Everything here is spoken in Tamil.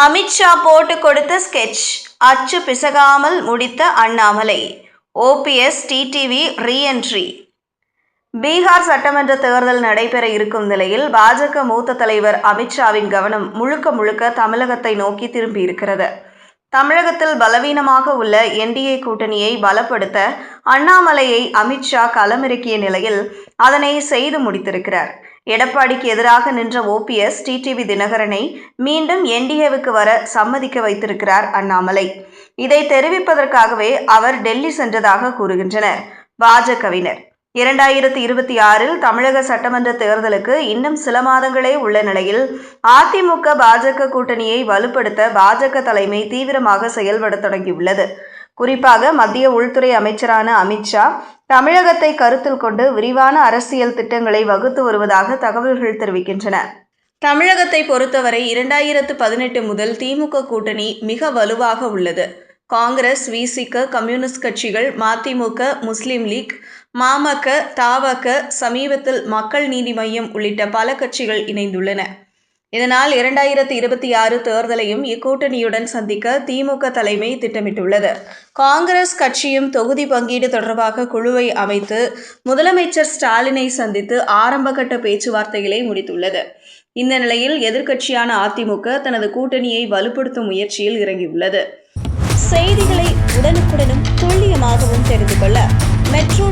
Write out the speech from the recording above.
அமித்ஷா போட்டு கொடுத்த ஸ்கெட்ச் அச்சு பிசகாமல் முடித்த Annamalai. OPS TTV reentry. Bihar சட்டமன்ற தேர்தல் நடைபெற இருக்கும் நிலையில் பாஜக மூத்த தலைவர் அமித்ஷாவின் கவனம் முழுக்க முழுக்க தமிழகத்தை நோக்கி திரும்பியிருக்கிறது தமிழகத்தில் பலவீனமாக உள்ள என்டிஏ கூட்டணியை பலப்படுத்த அண்ணாமலையை அமித்ஷா களமிறக்கிய நிலையில் அதனை செய்து முடித்திருக்கிறார். எடப்பாடிக்கு எதிராக நின்ற ஓபிஎஸ் டிடிவி தினகரனை மீண்டும் என்டிஏவுக்கு வர சம்மதிக்க வைத்திருக்கிறார் அண்ணாமலை. இதை தெரிவிப்பதற்காகவே அவர் டெல்லி சென்றதாக கூறுகின்றனர். பாஜகவினர். இரண்டாயிரத்தி இருபத்தி ஆறில் தமிழக சட்டமன்ற தேர்தலுக்கு இன்னும் சில மாதங்களே உள்ள நிலையில் அதிமுக பாஜக கூட்டணியை வலுப்படுத்த பாஜக தலைமை தீவிரமாக செயல்பட தொடங்கியுள்ளது. குறிப்பாக மத்திய உள்துறை அமைச்சரான அமித்ஷா தமிழகத்தை கருத்தில் கொண்டு விரிவான அரசியல் திட்டங்களை வகுத்து வருவதாக தகவல்கள் தெரிவிக்கின்றன. தமிழகத்தை பொறுத்தவரை இரண்டாயிரத்து பதினெட்டு முதல் திமுக கூட்டணி மிக வலுவாக உள்ளது. காங்கிரஸ் விசிக கம்யூனிஸ்ட் கட்சிகள் மதிமுக முஸ்லீம் லீக் மாமக தாவக சமீபத்தில் மக்கள் நீதி மையம் உள்ளிட்ட பல கட்சிகள் இணைந்துள்ளன. இதனால் இரண்டாயிரத்தி இருபத்தி ஆறு தேர்தலையும் இக்கூட்டணியுடன் சந்திக்க திமுக தலைமை திட்டமிட்டுள்ளது. காங்கிரஸ் கட்சியும் தொகுதி பங்கீடு தொடர்பாக குழுவை அமைத்து முதலமைச்சர் ஸ்டாலினை சந்தித்து ஆரம்பகட்ட பேச்சுவார்த்தைகளை முடித்துள்ளது. இந்த நிலையில் எதிர்க்கட்சியான அதிமுக தனது கூட்டணியை வலுப்படுத்தும் முயற்சியில் இறங்கியுள்ளது. செய்திகளை உடனுக்குடனும் துல்லியமாகவும் தெரிந்து கொள்ள மெட்ரோ